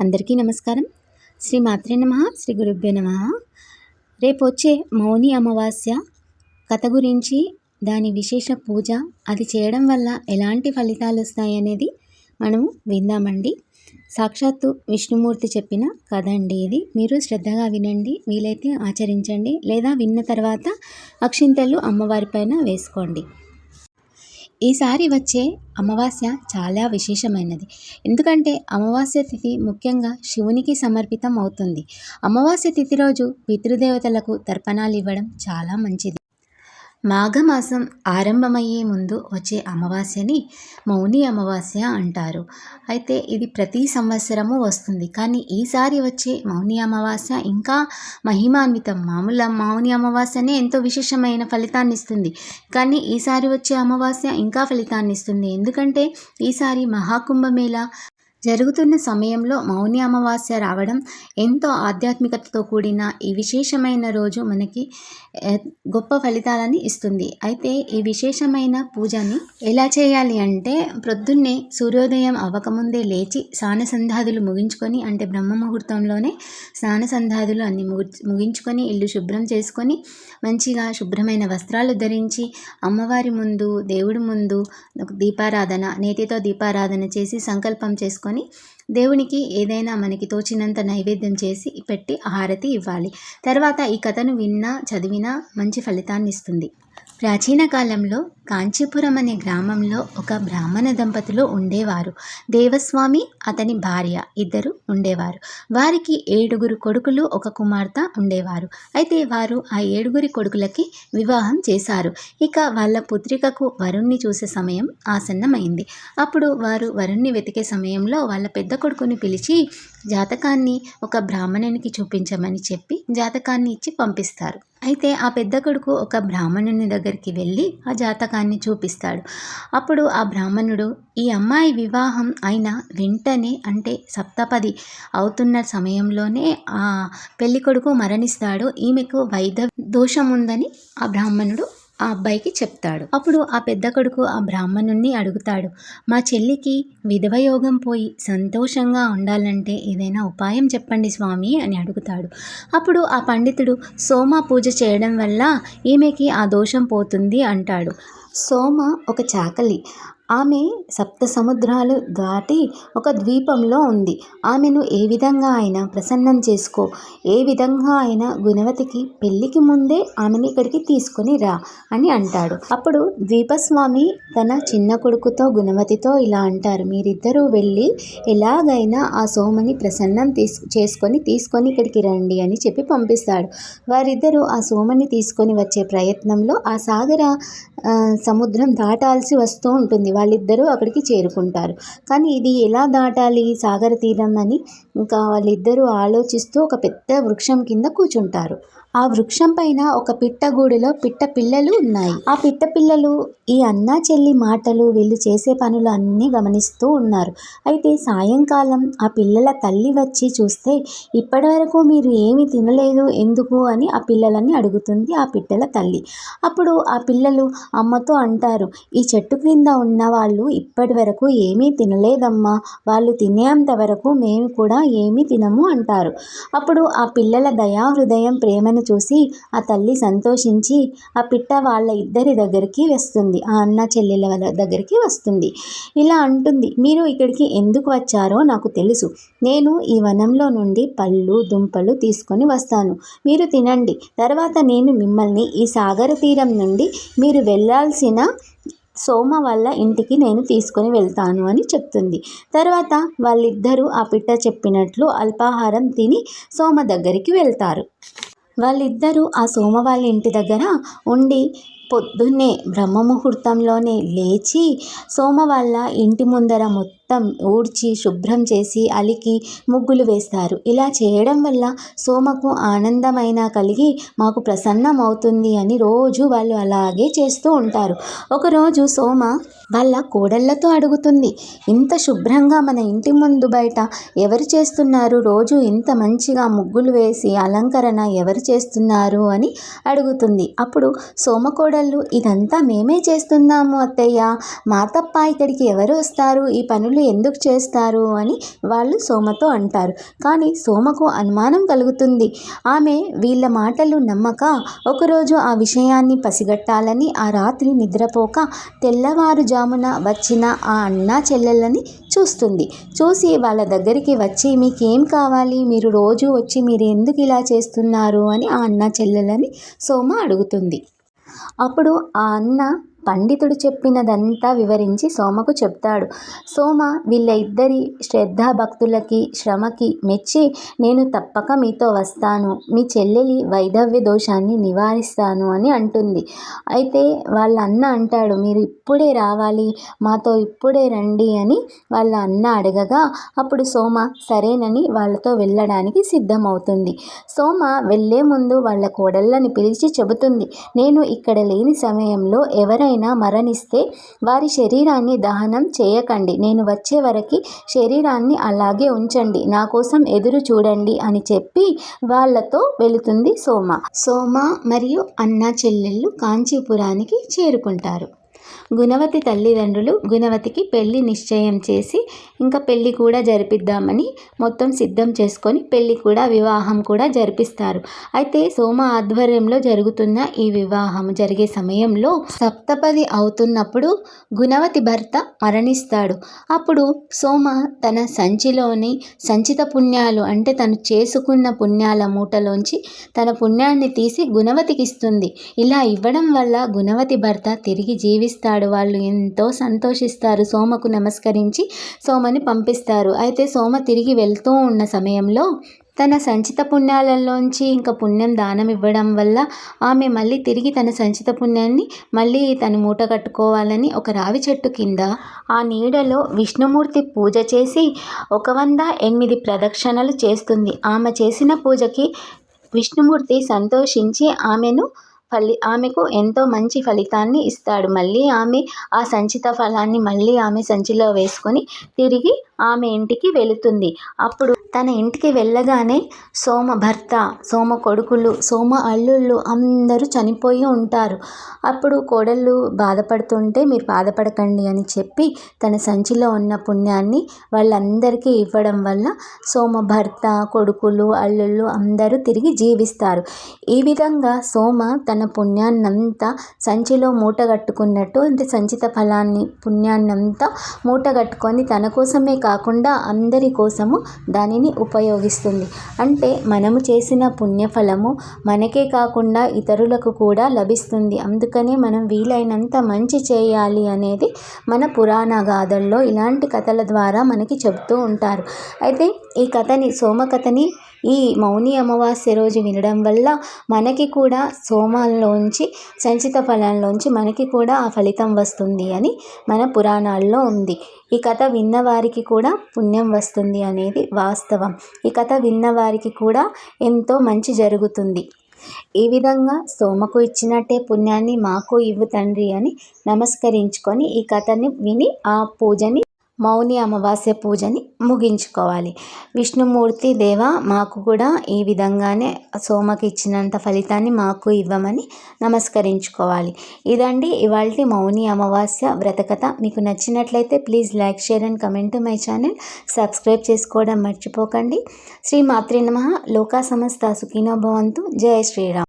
అందరికీ నమస్కారం. శ్రీ మాత్రే నమ శ్రీ గురుభ్యో నమ. రేపు వచ్చే మౌని అమావాస్య కథ గురించి దాని విశేష పూజ అది చేయడం వల్ల ఎలాంటి ఫలితాలు వస్తాయి అనేది మనము విందామండి. సాక్షాత్తు విష్ణుమూర్తి చెప్పిన కథ అండి ఇది. మీరు శ్రద్ధగా వినండి వీలైతే ఆచరించండి లేదా విన్న తర్వాత అక్షింతలు అమ్మవారి పైన వేసుకోండి. ఈసారి వచ్చే అమావాస్య చాలా విశేషమైనది. ఎందుకంటే అమావాస్య తిథి ముఖ్యంగా శివునికి సమర్పితం అవుతుంది. అమావాస్య తిథి రోజు పితృదేవతలకు తర్పణాలు ఇవ్వడం చాలా మంచిది. మాఘమాసం ఆరంభమయ్యే ముందు వచ్చే అమావాస్యని మౌని అమావాస్య అంటారు. అయితే ఇది ప్రతి సంవత్సరము వస్తుంది. కానీ ఈసారి వచ్చే మౌని అమావాస్య ఇంకా మహిమాన్వితం. మామూలు మౌని అమావాస్యనే ఎంతో విశేషమైన ఫలితాన్ని ఇస్తుంది. కానీ ఈసారి వచ్చే అమావాస్య ఇంకా ఫలితాన్ని ఇస్తుంది. ఎందుకంటే ఈసారి మహాకుంభమేళ జరుగుతున్న సమయంలో మౌని అమావాస్య రావడం ఎంతో ఆధ్యాత్మికతతో కూడిన ఈ విశేషమైన రోజు మనకి గొప్ప ఫలితాలని ఇస్తుంది. అయితే ఈ విశేషమైన పూజని ఎలా చేయాలి అంటే ప్రొద్దున్నే సూర్యోదయం అవ్వకముందే లేచి స్నాన సంధాదులు ముగించుకొని అంటే బ్రహ్మ ముహూర్తంలోనే స్నాన సంధాదులు అన్ని ముగించుకొని ఇల్లు శుభ్రం చేసుకొని మంచిగా శుభ్రమైన వస్త్రాలు ధరించి అమ్మవారి ముందు దేవుడి ముందు దీపారాధన నేతితో దీపారాధన చేసి సంకల్పం చేసుకొని చేసుకొని దేవునికి ఏదైనా మనకి తోచినంత నైవేద్యం చేసి పెట్టి హారతి ఇవ్వాలి. తర్వాత ఈ కథను విన్నా చదివినా మంచి ఫలితాన్ని ఇస్తుంది. ప్రాచీన కాలంలో కాంచీపురం అనే గ్రామంలో ఒక బ్రాహ్మణ దంపతులు ఉండేవారు. దేవస్వామి అతని భార్య ఇద్దరు ఉండేవారు. వారికి ఏడుగురు కొడుకులు ఒక కుమార్తె ఉండేవారు. అయితే వారు ఆ ఏడుగురి కొడుకులకి వివాహం చేశారు. ఇక వాళ్ళ పుత్రికకు వరుణ్ణి చూసే సమయం ఆసన్నమైంది. అప్పుడు వారు వరుణ్ణి వెతికే సమయంలో వాళ్ళ పెద్ద కొడుకుని పిలిచి జాతకాన్ని ఒక బ్రాహ్మణునికి చూపించమని చెప్పి జాతకాన్ని ఇచ్చి పంపిస్తారు. అయితే ఆ పెద్ద కొడుకు ఒక బ్రాహ్మణుని దగ్గరికి వెళ్ళి ఆ జాతకాన్ని చూపిస్తాడు. అప్పుడు ఆ బ్రాహ్మణుడు ఈ అమ్మాయి వివాహం అయిన వెంటనే అంటే సప్తపది అవుతున్న సమయంలోనే ఆ పెళ్ళికొడుకు మరణిస్తాడు. ఈమెకు వైద్య దోషం ఉందని ఆ బ్రాహ్మణుడు ఆ అబ్బాయికి చెప్తాడు. అప్పుడు ఆ పెద్ద కొడుకు ఆ బ్రాహ్మణుణ్ణి అడుగుతాడు మా చెల్లికి విధవయోగం పోయి సంతోషంగా ఉండాలంటే ఏదైనా ఉపాయం చెప్పండి స్వామి అని అడుగుతాడు. అప్పుడు ఆ పండితుడు సోమ పూజ చేయడం వల్ల ఈమెకి ఆ దోషం పోతుంది అంటాడు. సోమ ఒక చాకలి. ఆమె సప్త సముద్రాలు దాటి ఒక ద్వీపంలో ఉంది. ఆమెను ఏ విధంగా అయినా ప్రసన్నం చేసుకో. ఏ విధంగా అయినా గుణవతికి పెళ్ళికి ముందే ఆమెను ఇక్కడికి తీసుకొని రా అని అంటాడు. అప్పుడు ద్వీపస్వామి తన చిన్న కొడుకుతో గుణవతితో ఇలా అంటారు. మీరిద్దరూ వెళ్ళి ఎలాగైనా ఆ సోమని ప్రసన్నం తీసు చేసుకొని తీసుకొని ఇక్కడికి రండి అని చెప్పి పంపిస్తాడు. వారిద్దరూ ఆ సోమని తీసుకొని వచ్చే ప్రయత్నంలో ఆ సాగర సముద్రం దాటాల్సి వస్తూ ఉంటుంది. వాళ్ళిద్దరూ అక్కడికి చేరుకుంటారు. కానీ ఇది ఎలా దాటాలి? సాగర తీరం అని ఇంకా వాళ్ళిద్దరూ ఆలోచిస్తూ ఒక పెద్ద వృక్షం కింద కూర్చుంటారు. ఆ వృక్షం పైన ఒక పిట్టగూడులో పిట్ట పిల్లలు ఉన్నాయి. ఆ పిట్ట పిల్లలు ఈ అన్నా చెల్లి మాటలు వీళ్ళు చేసే పనులు అన్నీ గమనిస్తూ ఉన్నారు. అయితే సాయంకాలం ఆ పిల్లల తల్లి వచ్చి చూస్తే ఇప్పటివరకు మీరు ఏమి తినలేదు ఎందుకు? అని ఆ పిల్లలని అడుగుతుంది ఆ పిట్టల తల్లి. అప్పుడు ఆ పిల్లలు అమ్మతో అంటారు ఈ చెట్టు క్రింద ఉన్న వాళ్ళు ఇప్పటి వరకు ఏమీ తినలేదమ్మా. వాళ్ళు తినేంత వరకు మేము కూడా ఏమీ తినము అంటారు. అప్పుడు ఆ పిల్లల దయా హృదయం ప్రేమను చూసి ఆ తల్లి సంతోషించి ఆ పిట్ట వాళ్ళ ఇద్దరి దగ్గరికి వస్తుంది. ఆ అన్న చెల్లెల దగ్గరికి వస్తుంది. ఇలా అంటుంది. మీరు ఇక్కడికి ఎందుకు వచ్చారో నాకు తెలుసు. నేను ఈ వనంలో నుండి పళ్ళు దుంపలు తీసుకొని వస్తాను. మీరు తినండి. తర్వాత నేను మిమ్మల్ని ఈ సాగర తీరం నుండి మీరు వెళ్ళాల్సిన సోమ వాళ్ళ ఇంటికి నేను తీసుకొని వెళ్తాను అని చెప్తుంది. తర్వాత వాళ్ళిద్దరూ ఆ పిట్ట చెప్పినట్లు అల్పాహారం తిని సోమ దగ్గరికి వెళ్తారు. వాళ్ళిద్దరూ ఆ సోమ వాళ్ళ ఇంటి దగ్గర ఉండి పొద్దున్నే బ్రహ్మ ముహూర్తంలోనే లేచి సోమ వాళ్ళ ఇంటి ముందర మొత్తం ఊడ్చి శుభ్రం చేసి అలికి ముగ్గులు వేస్తారు. ఇలా చేయడం వల్ల సోమకు ఆనందమైన కలిగి మాకు ప్రసన్నం అవుతుంది అని రోజు వాళ్ళు అలాగే చేస్తూ ఉంటారు. ఒకరోజు సోమ వాళ్ళ కోడళ్ళతో అడుగుతుంది ఇంత శుభ్రంగా మన ఇంటి ముందు బయట ఎవరు చేస్తున్నారు? రోజు ఇంత మంచిగా ముగ్గులు వేసి అలంకరణ ఎవరు చేస్తున్నారు? అని అడుగుతుంది. అప్పుడు సోమకోడళ్ళు ఇదంతా మేమే చేస్తున్నాము అత్తయ్య. మా తప్ప ఇక్కడికి ఎవరు వస్తారు? ఈ పనులు పనులు ఎందుకు చేస్తారు అని వాళ్ళు సోమతో అంటారు. కానీ సోమకు అనుమానం కలుగుతుంది. ఆమె వీళ్ళ మాటలు నమ్మక ఒకరోజు ఆ విషయాన్ని పసిగట్టాలని ఆ రాత్రి నిద్రపోక తెల్లవారుజామున వచ్చిన ఆ అన్నా చెల్లెళ్ళని చూస్తుంది. చూసి వాళ్ళ దగ్గరికి వచ్చి మీకేం కావాలి? మీరు రోజు వచ్చి మీరు ఎందుకు ఇలా చేస్తున్నారు? అని ఆ అన్న చెల్లెలని సోమ అడుగుతుంది. అప్పుడు ఆ అన్న పండితుడు చెప్పినదంతా వివరించి సోమకు చెప్తాడు. సోమ వీళ్ళ ఇద్దరి శ్రద్ధాభక్తులకి శ్రమకి మెచ్చి నేను తప్పక మీతో వస్తాను. మీ చెల్లెలి వైధవ్య దోషాన్ని నివారిస్తాను అని అంటుంది. అయితే వాళ్ళ అన్న అంటాడు మీరు ఇప్పుడే రావాలి మాతో ఇప్పుడే రండి అని వాళ్ళ అన్న అడగగా అప్పుడు సోమ సరేనని వాళ్ళతో వెళ్ళడానికి సిద్ధమవుతుంది. సోమ వెళ్ళే ముందు వాళ్ళ కోడళ్ళని పిలిచి చెబుతుంది నేను ఇక్కడ లేని సమయంలో ఎవరైనా ఎవరైనా మరణిస్తే వారి శరీరాన్ని దహనం చేయకండి. నేను వచ్చే వరకు శరీరాన్ని అలాగే ఉంచండి. నా కోసం ఎదురు చూడండి అని చెప్పి వాళ్ళతో వెళుతుంది సోమ. సోమ మరియు అన్న చెల్లెళ్ళు కాంచీపురానికి చేరుకుంటారు. గుణవతి తల్లిదండ్రులు గుణవతికి పెళ్ళి నిశ్చయం చేసి ఇంకా పెళ్ళి కూడా జరిపిద్దామని మొత్తం సిద్ధం చేసుకొని పెళ్ళి కూడా వివాహం కూడా జరిపిస్తారు. అయితే సోమ ఆధ్వర్యంలో జరుగుతున్న ఈ వివాహం జరిగే సమయంలో సప్తపది అవుతున్నప్పుడు గుణవతి భర్త మరణిస్తాడు. అప్పుడు సోమ తన సంచిలోని సంచిత పుణ్యాలు అంటే తను చేసుకున్న పుణ్యాల మూటలోంచి తన పుణ్యాన్ని తీసి గుణవతికి ఇస్తుంది ఇలా ఇవ్వడం వల్ల గుణవతి భర్త తిరిగి జీవిస్తుంది పంపిస్తాడు వాళ్ళు ఎంతో సంతోషిస్తారు. సోమకు నమస్కరించి సోమని పంపిస్తారు. అయితే సోమ తిరిగి వెళ్తూ ఉన్న సమయంలో తన సంచిత పుణ్యాలలోంచి ఇంకా పుణ్యం దానం ఇవ్వడం వల్ల ఆమె మళ్ళీ తిరిగి తన సంచిత పుణ్యాన్ని మళ్ళీ తను మూట కట్టుకోవాలని ఒక రావి చెట్టు కింద ఆ నీడలో విష్ణుమూర్తి పూజ చేసి ఒక వంద ఎనిమిది ప్రదక్షిణలు చేస్తుంది. ఆమె చేసిన పూజకి విష్ణుమూర్తి సంతోషించి ఆమెను ఫలి ఆమెకు ఎంతో మంచి ఫలితాన్ని ఇస్తాడు. మళ్ళీ ఆమె ఆ సంచిత ఫలాన్ని మళ్ళీ ఆమె సంచిలో వేసుకొని తిరిగి ఆమె ఇంటికి వెళుతుంది. అప్పుడు తన ఇంటికి వెళ్ళగానే సోమ భర్త సోమ కొడుకులు సోమ అల్లుళ్ళు అందరూ చనిపోయి ఉంటారు. అప్పుడు కోడళ్ళు బాధపడుతుంటే మీరు బాధపడకండి అని చెప్పి తన సంచిలో ఉన్న పుణ్యాన్ని వాళ్ళందరికీ ఇవ్వడం వల్ల సోమ భర్త కొడుకులు అల్లుళ్ళు అందరూ తిరిగి జీవిస్తారు. ఈ విధంగా సోమ తన పుణ్యాన్నంతా సంచిలో మూటగట్టుకున్నట్టు అంటే సంచిత ఫలాన్ని పుణ్యాన్నంతా మూటగట్టుకొని తన కోసమే కాకుండా అందరి కోసము దానిని ఉపయోగిస్తుంది. అంటే మనము చేసిన పుణ్యఫలము మనకే కాకుండా ఇతరులకు కూడా లభిస్తుంది. అందుకనే మనం వీలైనంత మంచి చేయాలి అనేది మన పురాణ గాథల్లో ఇలాంటి కథల ద్వారా మనకి చెబుతూ ఉంటారు. అయితే ఈ కథని సోమ కథని ఈ మౌని అమావాస్య రోజు వినడం వల్ల మనకి కూడా సోమాల్లోంచి సంచిత ఫలంలోంచి మనకి కూడా ఆ ఫలితం వస్తుంది అని మన పురాణాల్లో ఉంది. ఈ కథ విన్నవారికి కూడా పుణ్యం వస్తుంది అనేది వాస్తవం. ఈ కథ విన్నవారికి కూడా ఎంతో మంచి జరుగుతుంది. ఈ విధంగా సోమకు ఇచ్చినట్టే పుణ్యాన్ని మాకు ఇవ్వు తండ్రి అని నమస్కరించుకొని ఈ కథని విని ఆ పూజని మౌని అమావాస్య పూజని ముగించుకోవాలి. విష్ణుమూర్తి దేవ మాకు కూడా ఈ విధంగానే సోమకి ఇచ్చినంత ఫలితాన్ని మాకు ఇవ్వమని నమస్కరించుకోవాలి. ఇదండి ఇవాళ మౌని అమావాస్య వ్రతకథ. మీకు నచ్చినట్లయితే please like share and comment my channel. Subscribe చేసుకోవడం మర్చిపోకండి. శ్రీ మాత్రి నమ. లోకా సమస్త సుఖీనో భవంతు. జయ శ్రీరామ్.